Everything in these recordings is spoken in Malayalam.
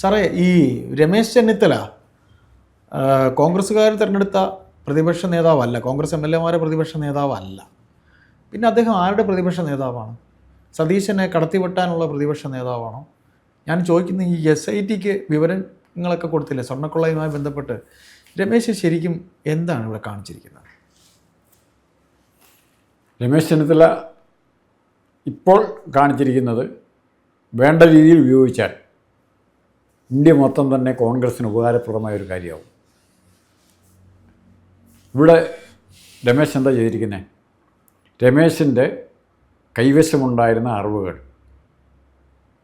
സാറേ ഈ രമേശ് ചെന്നിത്തല കോൺഗ്രസ്സുകാർ തിരഞ്ഞെടുത്ത പ്രതിപക്ഷ നേതാവല്ല. കോൺഗ്രസ് എം എൽ എമാരെ പ്രതിപക്ഷ നേതാവല്ല. പിന്നെ അദ്ദേഹം ആരുടെ പ്രതിപക്ഷ നേതാവാണ്? സതീശനെ കടത്തിവെട്ടാനുള്ള പ്രതിപക്ഷ നേതാവാണോ? ഞാൻ ചോദിക്കുന്ന ഈ എസ് ഐ ടിക്ക് വിവരങ്ങളൊക്കെ കൊടുത്തില്ലേ? സ്വർണക്കൊള്ളയുമായി ബന്ധപ്പെട്ട്. രമേശ് ശരിക്കും എന്താണ് ഇവിടെ കാണിച്ചിരിക്കുന്നത്? രമേശ് ചെന്നിത്തല ഇപ്പോൾ കാണിച്ചിരിക്കുന്നത് വേണ്ട രീതിയിൽ ഉപയോഗിച്ചാൽ ഇന്ത്യ മൊത്തം തന്നെ കോൺഗ്രസ്സിന് ഉപകാരപ്രദമായ ഒരു കാര്യമാവും. ഇവിടെ രമേശ് എന്താ ചെയ്തിരിക്കുന്നത് രമേശിന്റെ കൈവശമുണ്ടായിരുന്ന അറിവുകൾ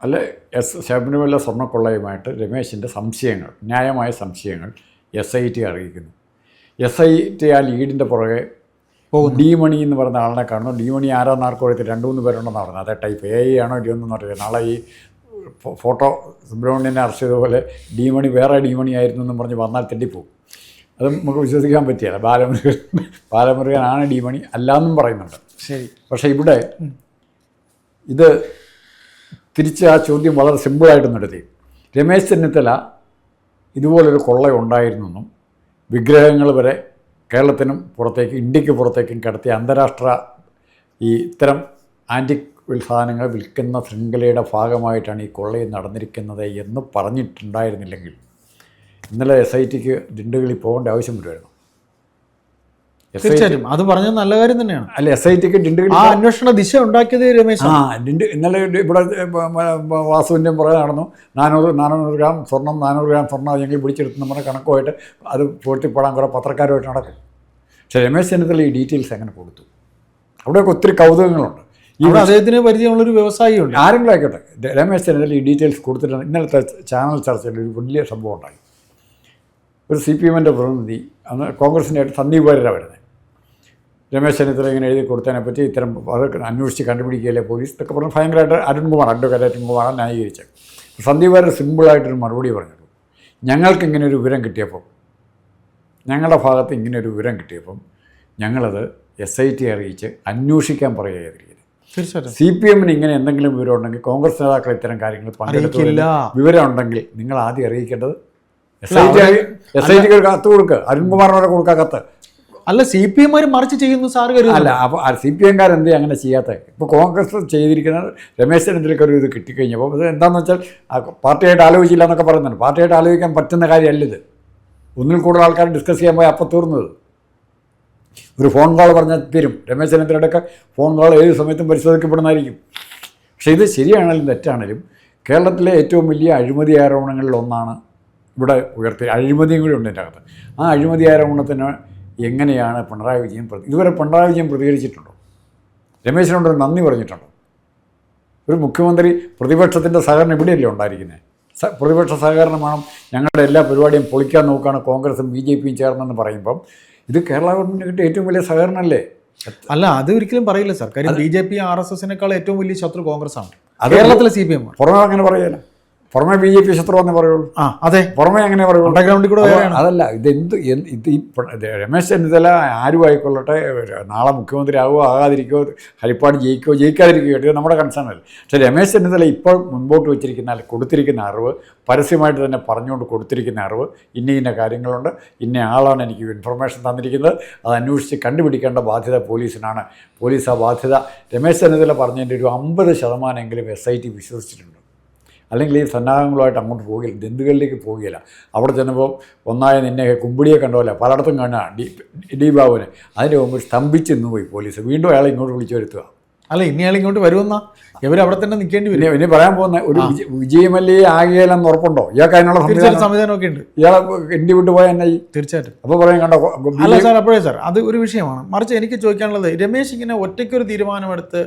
അല്ല എസ് ശബരിമല സ്വർണക്കൊള്ളയുമായിട്ട് രമേശിന്റെ സംശയങ്ങൾ ന്യായമായ സംശയങ്ങൾ എസ് ഐ ടി അറിയിക്കുന്നു. എസ് ഐ ടി ആ ലീഡിന്റെ പുറകെ ഡി മണി എന്ന് പറയുന്ന ആളിനെ കാണുന്നു. ഡി മണി ആരാന്ന് ആർക്കും അറിയത്തില്ല രണ്ട് മൂന്ന് പേരുണ്ടെന്ന് പറഞ്ഞത്. അതേ ടൈപ്പ് എ ഐ ആണോ ഡി ഒന്നും അറിയില്ല നാളെ ഈ ഫോട്ടോ സുബ്രഹ്മണ്യനെ അറസ്റ്റ് ചെയ്തതുപോലെ ഡിമണി വേറെ ഡിമണി ആയിരുന്നു എന്നും പറഞ്ഞ് വന്നാൽ തെറ്റിപ്പോവും. അത് നമുക്ക് വിശ്വസിക്കാൻ പറ്റിയല്ല. ബാലമുരുകൻ ബാലമുരുകനാണ് ഡിമണി അല്ലാന്നും പറയുന്നുണ്ട്. ശരി. പക്ഷേ ഇവിടെ ഇത് തിരിച്ച് ആ ചോദ്യം വളരെ സിമ്പിളായിട്ട് നടത്തി. രമേശ് ചെന്നിത്തല ഇതുപോലൊരു കൊള്ള ഉണ്ടായിരുന്നെന്നും വിഗ്രഹങ്ങൾ വരെ കേരളത്തിനും പുറത്തേക്ക് ഇന്ത്യയ്ക്ക് പുറത്തേക്കും കടത്തിയ അന്താരാഷ്ട്ര ഈ ഇത്തരം ആന്റിക് സാധനങ്ങൾ വിൽക്കുന്ന ശൃംഖലയുടെ ഭാഗമായിട്ടാണ് ഈ കൊള്ളയും നടന്നിരിക്കുന്നത് എന്ന് പറഞ്ഞിട്ടുണ്ടായിരുന്നില്ലെങ്കിൽ ഇന്നലെ എസ് ഐ ടിക്ക് ദിണ്ടുകളിൽ പോകേണ്ട ആവശ്യം വരുമായിരുന്നു. തീർച്ചയായിട്ടും. അത് പറഞ്ഞത് നല്ല കാര്യം തന്നെയാണ്. അല്ല എസ് ഐ ടിക്ക് ദിണ്ടുകളിൽ ആ അന്വേഷണ ദിശ ഉണ്ടാക്കിയത് രമേശ് ആ ഇതിന്റെ ഇന്നലെ ഇവിടെ വാസുവിന്റെ പുറകെ നടന്നു. നാനൂറ് നാനൂറ് ഗ്രാം സ്വർണം നാനൂറ് ഗ്രാം സ്വർണം ഞങ്ങൾ പിടിച്ചെടുത്ത് നമ്മുടെ കണക്കുമായിട്ട് അത് പൊട്ടിപ്പോടാൻ കുറേ പത്രക്കാരുമായിട്ട് നടക്കും. പക്ഷേ രമേശ് ചെന്നിത്തല ഈ ഡീറ്റെയിൽസ് എങ്ങനെ കൊടുത്തു? അവിടെയൊക്കെ ഒത്തിരി കൗതുകങ്ങളുണ്ട്. ഇവിടെ അദ്ദേഹത്തിന് പരിചയമുള്ളൊരു വ്യവസായിയുണ്ട്. ആരെങ്കിലും ആയിക്കോട്ടെ. രമേശ് ചെന്നിത്തല ഈ ഡീറ്റെയിൽസ് കൊടുത്തിട്ടുണ്ട് ഇന്നലത്തെ ചാനൽ ചർച്ചയിൽ ഒരു വലിയ സംഭവം ഉണ്ടായി. ഒരു സി പി എമ്മിന്റെ പ്രതിനിധി അന്ന് കോൺഗ്രസിന്റെ ആയിട്ട് സന്ദീപ് വാര്യരാണ് വരുന്നത്. രമേശ് ചെന്നിത്തല ഇങ്ങനെ എഴുതി കൊടുത്തതിനെ പറ്റി ഇത്തരം അത് അന്വേഷിച്ച് കണ്ടുപിടിക്കുകയല്ലേ പോലീസ് ഇതൊക്കെ പറഞ്ഞ് ഭയങ്കരമായിട്ട് അരുൺകുമാർ അഡ്വക്കേറ്റ് അരുൺകുമാർ ന്യായീകരിച്ചത്. സന്ദീപ് വാര്യർ സിമ്പിളായിട്ടൊരു മറുപടി പറഞ്ഞിട്ടു ഞങ്ങൾക്ക് ഇങ്ങനെ ഒരു വിവരം കിട്ടിയപ്പോൾ ഞങ്ങളുടെ ഭാഗത്ത് ഇങ്ങനെ ഒരു വിവരം കിട്ടിയപ്പം ഞങ്ങളത് എസ് ഐ ടി അറിയിച്ച് അന്വേഷിക്കാൻ പറയുകയായിരിക്കും സി പി എമ്മിന് ഇങ്ങനെ എന്തെങ്കിലും വിവരം ഉണ്ടെങ്കിൽ കോൺഗ്രസ് നേതാക്കൾ ഇത്തരം കാര്യങ്ങൾ പങ്കെടുക്കില്ല വിവരം ഉണ്ടെങ്കിൽ നിങ്ങൾ ആദ്യം അറിയിക്കേണ്ടത് S I T S I tick കത്ത് കൊടുക്കുക അരുൺകുമാറിനോട് കൊടുക്കുക കത്ത്. അല്ല സി പി എമാർ മറിച്ച് ചെയ്യുന്നു സാർ അല്ല അപ്പൊ അപ്പോൾ സി പി എംകാർ എന്ത് അങ്ങനെ ചെയ്യാത്ത? ഇപ്പോൾ കോൺഗ്രസ് ചെയ്തിരിക്കുന്ന രമേശ് ചെന്നിത്തലയ്ക്ക് ഒരു ഇത് കിട്ടിക്കഴിഞ്ഞപ്പോൾ എന്താണെന്ന് വെച്ചാൽ ആ പാർട്ടിയായിട്ട് ആലോചിച്ചില്ല എന്നൊക്കെ പറയുന്നുണ്ട്. പാർട്ടിയായിട്ട് ആലോചിക്കാൻ പറ്റുന്ന കാര്യമല്ല ഇത്. ഒന്നിൽ കൂടുതൽ ആൾക്കാർ ഡിസ്കസ് ചെയ്യാൻ പോയി അപ്പം തീർന്നത്. ഒരു ഫോൺ കോൾ പറഞ്ഞാൽ തീരും. രമേശ് ചെന്നിത്തലയുടെയൊക്കെ ഫോൺ കോൾ ഏത് സമയത്തും പരിശോധിക്കപ്പെടുന്നതായിരിക്കും. പക്ഷേ ഇത് ശരിയാണെങ്കിലും തെറ്റാണെങ്കിലും കേരളത്തിലെ ഏറ്റവും വലിയ അഴിമതി ആരോപണങ്ങളിൽ ഒന്നാണ് ഇവിടെ ഉയർത്തി അഴിമതിയും കൂടി ഉണ്ട് എന്റെ അകത്ത് ആ അഴിമതി ആരോപണത്തിന് എങ്ങനെയാണ് പിണറായി വിജയൻ ഇതുവരെ പിണറായി വിജയൻ പ്രതികരിച്ചിട്ടുണ്ടോ? രമേശിനോട് നന്ദി പറഞ്ഞിട്ടുണ്ടോ? ഒരു മുഖ്യമന്ത്രി പ്രതിപക്ഷത്തിന്റെ സഹകരണം ഇവിടെയല്ലേ ഉണ്ടായിരിക്കുന്നത്? പ്രതിപക്ഷ സഹകരണമാണ് ഞങ്ങളുടെ എല്ലാ പരിപാടിയും പൊളിക്കാൻ നോക്കുകയാണ് കോൺഗ്രസും ബി ജെ പിയും ചേർന്നെന്ന് പറയുമ്പം ഇത് കേരള ഗവൺമെന്റ് കിട്ടിയ ഏറ്റവും വലിയ സഹകരണമല്ലേ അല്ല അത് ഒരിക്കലും പറയില്ല സർ. കാര്യം B J P R S എസിനേക്കാൾ ഏറ്റവും വലിയ ശത്രു കോൺഗ്രസ് ആണ് കേരളത്തിലെ സി പി എം പുറമെ അങ്ങനെ പറയല പുറമെ ബി ജെ പി ശത്രു എന്നേ പറയുള്ളൂ. ആ അതെ. പുറമെ അങ്ങനെ പറയുള്ളൂ? അണ്ടർഗ്രൗണ്ടിൽ കൂടെ അതല്ല ഇതെന്ത് എന്ത് ഇത് ഈ രമേശ് ചെന്നിത്തല ആരും ആയിക്കൊള്ളട്ടെ നാളെ മുഖ്യമന്ത്രി ആകുമോ ആകാതിരിക്കോ ഹരിപ്പാട് ജയിക്കോ ജയിക്കാതിരിക്കുകയോ കേട്ടോ നമ്മുടെ കൺസേൺ അല്ല? പക്ഷേ രമേശ് ചെന്നിത്തല ഇപ്പോൾ മുൻപോട്ട് വെച്ചിരിക്കുന്ന കൊടുത്തിരിക്കുന്ന അറിവ് പരസ്യമായിട്ട് തന്നെ പറഞ്ഞുകൊണ്ട് കൊടുത്തിരിക്കുന്ന അറിവ് ഇന്ന ഇന്ന കാര്യങ്ങളുണ്ട് ഇന്ന ആളാണ് എനിക്ക് ഇൻഫർമേഷൻ തന്നിരിക്കുന്നത് അത് അന്വേഷിച്ച് കണ്ടുപിടിക്കേണ്ട ബാധ്യത പോലീസിനാണ്. പോലീസ് ആ ബാധ്യത രമേശ് ചെന്നിത്തല പറഞ്ഞതിന്റെ ഒരു അമ്പത് ശതമാനമെങ്കിലും എസ് ഐ ടി വിശ്വസിച്ചിട്ടുണ്ട്. അല്ലെങ്കിൽ ഈ സന്നാഹങ്ങളുമായിട്ട് അങ്ങോട്ട് പോകില്ല ദന്തുകളിലേക്ക് പോകില്ല. അവിടെ ചെന്നപ്പോൾ ഒന്നായ നിന്നെ കുമ്പിടിയെ കണ്ടോല്ല പലയിടത്തും കാണുക ഡി ഡി ബാബുവിന്. അതിന്റെ മുമ്പ് സ്തംഭിച്ച് നിന്ന് പോയി പോലീസ്. വീണ്ടും അയാളെ ഇങ്ങോട്ട് വിളിച്ചു വരുത്തുക. അല്ല ഇനി ആൾ ഇങ്ങോട്ട് വരുമെന്നാ? ഇവർ അവിടെ തന്നെ നിൽക്കേണ്ടി വരും. ഇനി പറയാൻ പോകുന്ന ഒരു വിജ- വിജയമല്ലേ ആകിയാലെന്ന് ഉറപ്പുണ്ടോ? ഇയാൾക്ക് അതിനുള്ള തീർച്ചയായിട്ടും സംവിധാനം ഒക്കെ ഉണ്ട്. ഇയാളെ എന്റെ വിട്ട് പോയാൽ എന്നായി? തീർച്ചയായിട്ടും. അപ്പോൾ പറയാൻ കണ്ടോ അല്ല സാർ അപ്പോഴേ സാർ അത് ഒരു വിഷയമാണ്. മറിച്ച് എനിക്ക് ചോദിക്കാനുള്ളത് രമേശ് ഇങ്ങനെ ഒറ്റയ്ക്കൊരു തീരുമാനമെടുത്ത്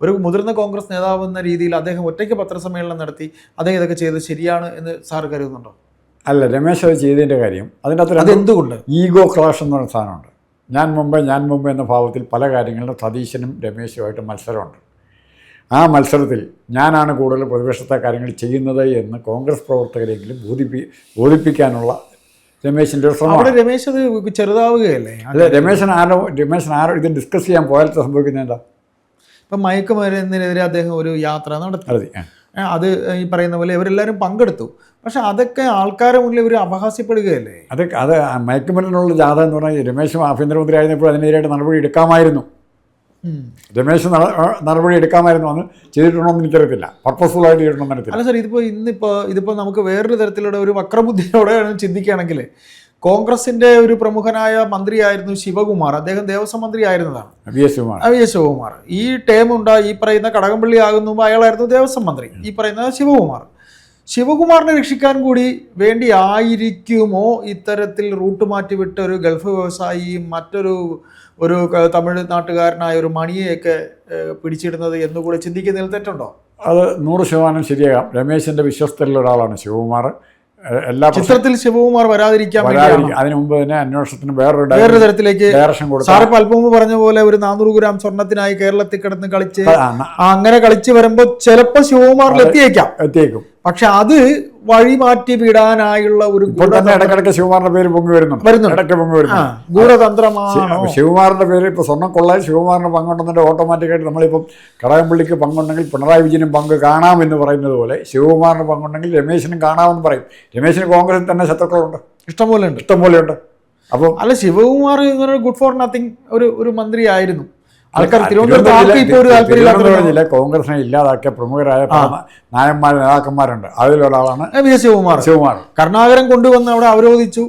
ഒരു മുതിർന്ന കോൺഗ്രസ് നേതാവ് എന്ന രീതിയിൽ അദ്ദേഹം ഒറ്റയ്ക്ക് പത്രസമ്മേളനം നടത്തി അദ്ദേഹം ഇതൊക്കെ ചെയ്തത് ശരിയാണ് എന്ന് സാർ കരുതുന്നുണ്ടോ? അല്ല രമേശ് അത് ചെയ്തതിന്റെ കാര്യം അതിന്റെ അകത്ത് എന്തുകൊണ്ട് ഈഗോ ക്ലാഷ് എന്ന് പറയുന്ന സാധനമുണ്ട്. ഞാൻ മുമ്പ് ഞാൻ മുമ്പ് എന്ന ഭാവത്തിൽ പല കാര്യങ്ങളിലും സതീശനും രമേശുമായിട്ട് മത്സരമുണ്ട്. ആ മത്സരത്തിൽ ഞാനാണ് കൂടുതൽ പ്രതിപക്ഷത്തെ കാര്യങ്ങൾ ചെയ്യുന്നത് എന്ന് കോൺഗ്രസ് പ്രവർത്തകരെങ്കിലും ബോധിപ്പി ബോധിപ്പിക്കാനുള്ള രമേശിന്റെ ഒരു ശ്രമം രമേശ് അത് ചെറുതാവുകയല്ലേ? അല്ല രമേശൻ ആരോ രമേശൻ ആരോ ഇത് ഡിസ്കസ് ചെയ്യാൻ പോയാലത്തെ സംഭവിക്കുന്നത് എന്താ? ഇപ്പം മയക്കുമരുന്നിനെതിരെ അദ്ദേഹം ഒരു യാത്ര നടത്തി. അതെ ഈ പറയുന്ന പോലെ ഇവരെല്ലാവരും പങ്കെടുത്തു. പക്ഷെ അതൊക്കെ ആൾക്കാരെ മുന്നിൽ ഇവർ അപഹാസ്യപ്പെടുകയല്ലേ അത് അത് മയക്കുമരുന്നുള്ള ജാഥ എന്ന് പറഞ്ഞാൽ രമേശ് ആഭ്യന്തരമന്ത്രി ആയിരുന്നപ്പോൾ അതിനെതിരായിട്ട് നടപടി എടുക്കാമായിരുന്നു. രമേശ് നട- നടപടി എടുക്കാമായിരുന്നു. അന്ന് ചെയ്തിട്ടുണ്ടോ എന്ന് എനിക്കറിയത്തില്ല. പർപ്പസ്ഫുൾ ആയിട്ട് ചെയ്തിട്ടുണ്ടോ അറിയത്തില്ല അല്ല സാർ ഇതിപ്പോൾ ഇന്നിപ്പോൾ ഇതിപ്പോൾ നമുക്ക് വേറൊരു തരത്തിലുള്ള ഒരു വക്രബുദ്ധിയോടെയാണ് ചിന്തിക്കുകയാണെങ്കിൽ കോൺഗ്രസിന്റെ ഒരു പ്രമുഖനായ മന്ത്രിയായിരുന്നു ശിവകുമാർ. അദ്ദേഹം ദേവസ്വം മന്ത്രി ആയിരുന്നതാണ് വി എസ് ശിവകുമാർ. ഈ ടേം ഉണ്ടായി ഈ പറയുന്ന കടകംപള്ളി ആകുന്നു അയാളായിരുന്നു ദേവസ്വം മന്ത്രി. ഈ പറയുന്ന ശിവകുമാർ. ശിവകുമാറിനെ രക്ഷിക്കാൻ കൂടി വേണ്ടി ആയിരിക്കുമോ ഇത്തരത്തിൽ റൂട്ട് മാറ്റി വിട്ട ഒരു ഗൾഫ് വ്യവസായിയും മറ്റൊരു ഒരു തമിഴ്നാട്ടുകാരനായ തമിഴ് നാട്ടുകാരനായ ഒരു മണിയെയൊക്കെ പിടിച്ചിടുന്നത് എന്നുകൂടെ ചിന്തിക്കുന്നതിൽ തെറ്റുണ്ടോ? അത് നൂറ് ശതമാനം ശരിയാകാം. രമേശിന്റെ വിശ്വസ്തരിൽ ഒരാളാണ് ശിവകുമാർ. എല്ലാ ചിത്രത്തിൽ ശിവകുമാർ വരാതിരിക്കാൻ അതിനു മുമ്പ് തന്നെ അന്വേഷണത്തിന് വേറൊരു വേറൊരു തരത്തിലേക്ക് ഡയറക്ഷൻ കൊടുത്തു. അല്പം മുമ്പ് പറഞ്ഞ പോലെ ഒരു നാനൂറ് ഗ്രാം സ്വർണത്തിനായി കേരളത്തിൽ കിടന്ന് കളിച്ച് അങ്ങനെ കളിച്ച് വരുമ്പോ ചിലപ്പോ ശിവകുമാറിൽ എത്തിയേക്കാം. എത്തിയേക്കും. പക്ഷെ അത് വഴി മാറ്റി വിടാനായുള്ള ഒരു ഇടക്കിടക്ക് തന്നെ ശിവകുമാറിന്റെ പേര് പൊങ്ങി വരുന്നുണ്ട്. വരുന്നുണ്ട്. ഇടയ്ക്ക് പൊങ്ങി വരുന്നുണ്ട്. ഗൂഢതന്ത്രമാണോ. ശിവകുമാറിന്റെ പേര് ഇപ്പോൾ സ്വർണം കൊള്ളാൻ ശിവകുമാറിന് പങ്കുണ്ടെന്നിട്ട് ഓട്ടോമാറ്റിക്കായിട്ട് നമ്മളിപ്പം കടകംപള്ളിക്ക് പങ്കുണ്ടെങ്കിൽ പിണറായി വിജയനും പങ്ക് കാണാമെന്ന് പറയുന്നത് പോലെ ശിവകുമാറിന് പങ്കുണ്ടെങ്കിൽ രമേശിനും കാണാമെന്ന് പറയും. രമേശിന് കോൺഗ്രസിൽ തന്നെ ശത്രുക്കളുണ്ട്. ഇഷ്ടംപോലെ ഉണ്ട് ഇഷ്ടംപോലെ ഉണ്ട് അപ്പോൾ അല്ല ശിവകുമാർ ഇങ്ങനെ ഗുഡ് ഫോർ നത്തിങ് ഒരു ഒരു മന്ത്രി ആയിരുന്നു ആൾക്കാർ തിരുവനന്തപുരം തിരുവനന്തപുരത്ത് ഇപ്പോൾ ഒരു കോൺഗ്രസിനെ ഇല്ലാതാക്കിയ പ്രമുഖരായ നായന്മാർ നേതാക്കന്മാരുണ്ട്. അതിലൊരാളാണ് വി എസ് ശിവകുമാർ. ശിവകുമാർ. കരുണാകരൻ കൊണ്ടുവന്ന് അവിടെ അവരോധിച്ചു.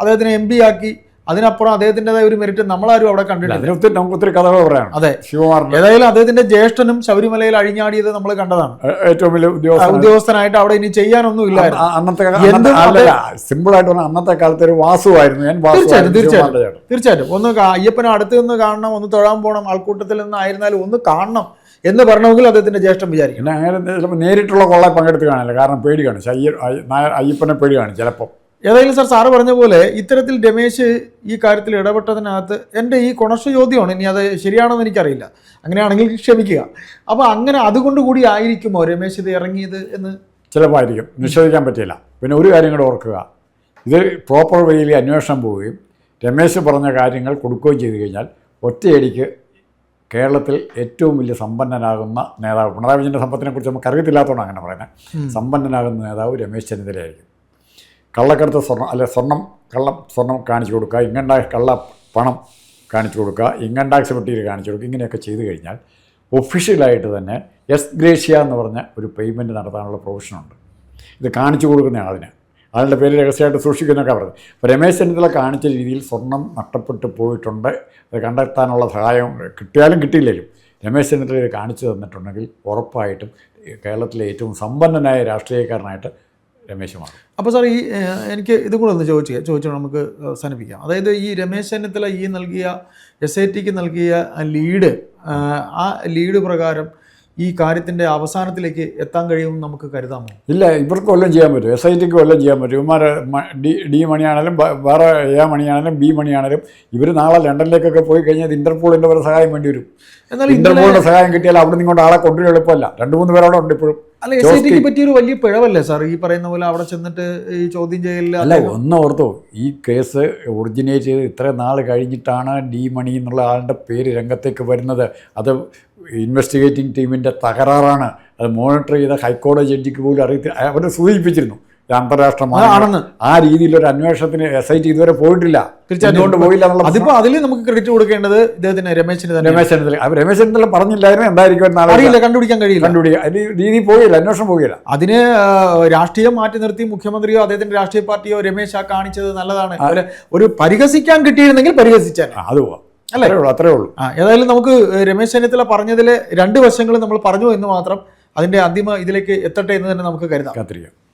അദ്ദേഹത്തിനെ എം പി ആക്കി. അതിനപ്പുറം അദ്ദേഹത്തിന്റെതായ ഒരു മെറിറ്റ് നമ്മളാരും അവിടെ കണ്ടിട്ടില്ല. ഒത്തിരി നമുക്ക് ഒത്തിരി കഥകൾ പറയാം അതെ. ശിവകുമാറിന് ഏതായാലും അദ്ദേഹത്തിന്റെ ജ്യേഷ്ഠനും ശബരിമലയിൽ അഴിഞ്ഞാടിയത് നമ്മൾ കണ്ടതാണ്. ഏറ്റവും വലിയ ഉദ്യോഗസ്ഥനായിട്ട് അവിടെ ഇനി ചെയ്യാനൊന്നും ഇല്ല അന്നത്തെ സിമ്പിൾ ആയിട്ട് പറഞ്ഞാൽ അന്നത്തെ കാലത്ത് ഒരു വാസുവായിരുന്നു. ഞാൻ തീർച്ചയായിട്ടും തീർച്ചയായിട്ടും. തീർച്ചയായിട്ടും. ഒന്ന് അയ്യപ്പനെ അടുത്ത് നിന്ന് കാണണം ഒന്ന് തൊഴാൻ പോകണം ആൾക്കൂട്ടത്തിൽ നിന്ന് ആയിരുന്നാലും ഒന്ന് കാണണം എന്ന് പറഞ്ഞെങ്കിൽ അദ്ദേഹത്തിന്റെ ജ്യേഷ്ഠം വിചാരിക്കും. അങ്ങനെ ചിലപ്പോൾ നേരിട്ടുള്ള കൊള്ളെ പങ്കെടുത്ത് കാണില്ല കാരണം പേടി നായർ അയ്യപ്പനെ പേടി കാണും ചിലപ്പോൾ ഏതായാലും സാർ സാറ് പറഞ്ഞ പോലെ ഇത്തരത്തിൽ രമേശ് ഈ കാര്യത്തിൽ ഇടപെട്ടതിനകത്ത് എന്റെ ഈ കൊണർഷ ചോദ്യമാണ്. ഇനി അത് ശരിയാണെന്ന് എനിക്കറിയില്ല. അങ്ങനെയാണെങ്കിൽ ക്ഷമിക്കുക. അപ്പോൾ അങ്ങനെ അതുകൊണ്ട് കൂടി ആയിരിക്കുമോ രമേശ് ഇത് ഇറങ്ങിയത് എന്ന്? ചിലപ്പോൾ ആയിരിക്കും നിഷേധിക്കാൻ പറ്റില്ല. പിന്നെ ഒരു കാര്യം കൂടെ ഓർക്കുക. ഇത് പ്രോപ്പർ വേയിൽ അന്വേഷണം പോവുകയും രമേശ് പറഞ്ഞ കാര്യങ്ങൾ കൊടുക്കുകയും ചെയ്തു കഴിഞ്ഞാൽ ഒറ്റയടിക്ക് കേരളത്തിൽ ഏറ്റവും വലിയ സമ്പന്നനാകുന്ന നേതാവ് പിണറായി വിജയന്റെ സമ്പത്തിനെ കുറിച്ച് നമുക്ക് അറിയത്തില്ലാത്തതുകൊണ്ട് അങ്ങനെ പറയുന്നത്. സമ്പന്നനാകുന്ന നേതാവ് രമേശ് ചെന്നിത്തലയായിരിക്കും. കള്ളക്കടത്ത് സ്വർണം അല്ലെ സ്വർണം കള്ളം സ്വർണം കാണിച്ചു കൊടുക്കുക ഇങ്ങനെ കള്ള പണം കാണിച്ചു കൊടുക്കുക ഇൻകം ടാക്സ് മെറ്റീരിയൽ കാണിച്ചു കൊടുക്കുക ഇങ്ങനെയൊക്കെ ചെയ്തു കഴിഞ്ഞാൽ ഒഫീഷ്യലായിട്ട് തന്നെ എസ് ഗ്രേഷ്യ എന്ന് പറഞ്ഞ ഒരു പേയ്മെന്റ് നടത്താനുള്ള പ്രൊവിഷനുണ്ട് ഇത് കാണിച്ചു കൊടുക്കുന്ന ആളിന്. അതിന്റെ പേര് രഹസ്യമായിട്ട് സൂക്ഷിക്കുന്നൊക്കെ പറഞ്ഞു. അപ്പോൾ രമേശ് ചെന്നിത്തല കാണിച്ച രീതിയിൽ സ്വർണം നഷ്ടപ്പെട്ടു പോയിട്ടുണ്ട്. അത് കണ്ടെത്താനുള്ള സഹായം കിട്ടിയാലും കിട്ടിയില്ലെങ്കിലും രമേശ് ചെന്നിത്തല കാണിച്ചു തന്നിട്ടുണ്ടെങ്കിൽ ഉറപ്പായിട്ടും കേരളത്തിലെ ഏറ്റവും സമ്പന്നനായ രാഷ്ട്രീയക്കാരനായിട്ട് രമേശ് മാറും അപ്പോൾ സാർ ഈ എനിക്ക് ഇത് കൂടെ ഒന്ന് ചോദിച്ചു ചോദിച്ചു നമുക്ക് അവസാനിപ്പിക്കാം. അതായത് ഈ രമേശ് ചെന്നിത്തല ഈ നൽകിയ എസ് ഐ ടിക്ക് നൽകിയ ലീഡ് ആ ലീഡ് പ്രകാരം ഈ കാര്യത്തിന്റെ അവസാനത്തിലേക്ക് എത്താൻ കഴിയുമെന്ന് നമുക്ക് കരുതാമോ? ഇല്ല ഇവർക്ക് കൊല്ലം ചെയ്യാൻ പറ്റും. എസ് ഐ ടിക്ക് കൊല്ലം ചെയ്യാൻ പറ്റും. ഇവന്മാർ ഡി ഡി മണിയാണെങ്കിലും വേറെ എ മണിയാണെങ്കിലും ബി മണിയാണെങ്കിലും ഇവർ നാളെ ലണ്ടനിലേക്കൊക്കെ പോയി കഴിഞ്ഞാൽ ഇന്റർപോളിന്റെ ഒരു സഹായം വേണ്ടി വരും. എന്നാൽ ഇന്റർപോളിന്റെ സഹായം കിട്ടിയാൽ അവിടെ ഇങ്ങോട്ട് ആളെ കൊണ്ടുവരും എളുപ്പമല്ല. രണ്ട് മൂന്ന് പേരവിടെ ഉണ്ട് ഇപ്പോഴും. അല്ല എസ് ഐ ടിക്ക് പറ്റിയൊരു വലിയ പിഴവല്ലേ സാർ ഈ പറയുന്ന പോലെ അവിടെ ചെന്നിട്ട് ഈ ചോദ്യം ചെയ്യലിൽ അല്ല ഒന്ന് ഓർത്തോ ഈ കേസ് ഒറിജിനേറ്റ് ചെയ്ത് ഇത്ര നാൾ കഴിഞ്ഞിട്ടാണ് ഡി മണി എന്നുള്ള ആളുടെ പേര് രംഗത്തേക്ക് വരുന്നത്. അത് ഇൻവെസ്റ്റിഗേറ്റിംഗ് ടീമിന്റെ തകരാറാണ്. അത് മോണിറ്റർ ചെയ്ത ഹൈക്കോടതി ജഡ്ജിക്ക് പോലും അറിയത്തില്ല അവർ സൂചിപ്പിച്ചിരുന്നു. അന്താരാഷ്ട്ര. ആണെന്ന്. ആ രീതിയിലൊരു അന്വേഷണത്തിന് എസ് ഐ ടി ഇതുവരെ പോയിട്ടില്ല. എന്തുകൊണ്ട് പോയില്ല എന്നുള്ള അതിപ്പോ അതിൽ നമുക്ക് ക്രെഡിറ്റ് കൊടുക്കേണ്ടത് ഇദ്ദേഹത്തിന് രമേശിന് തന്നെ രമേശ് ചെന്നിത്തല. അവർ രമേശ് ചെന്നിത്തല പറഞ്ഞില്ലായിരുന്നു എന്തായിരിക്കും അറിയില്ല കണ്ടുപിടിക്കാൻ കഴിയില്ല. കണ്ടുപിടിക്കുക അതിന് രീതി പോയില്ല അന്വേഷണം പോയില്ല. അതിന് രാഷ്ട്രീയം മാറ്റി നിർത്തി മുഖ്യമന്ത്രിയോ അദ്ദേഹത്തിന്റെ രാഷ്ട്രീയ പാർട്ടിയോ രമേശ് ആ കാണിച്ചത് നല്ലതാണ്. ഒരു- ഒരു പരിഹസിക്കാൻ കിട്ടിയിരുന്നെങ്കിൽ പരിഹസിച്ചാൽ. അത് പോവാം. അത്രേ ഉള്ളൂ അത്രേ ഉള്ളൂ. ആ ഏതായാലും നമുക്ക് രമേശ് ചെന്നിത്തല പറഞ്ഞതിലെ രണ്ട് വശങ്ങളും നമ്മൾ പറഞ്ഞു എന്ന് മാത്രം അതിന്റെ അന്തിമ ഇതിലേക്ക് എത്തട്ടെ എന്ന് തന്നെ നമുക്ക് കരുതാം. കാത്തിരിക്കാം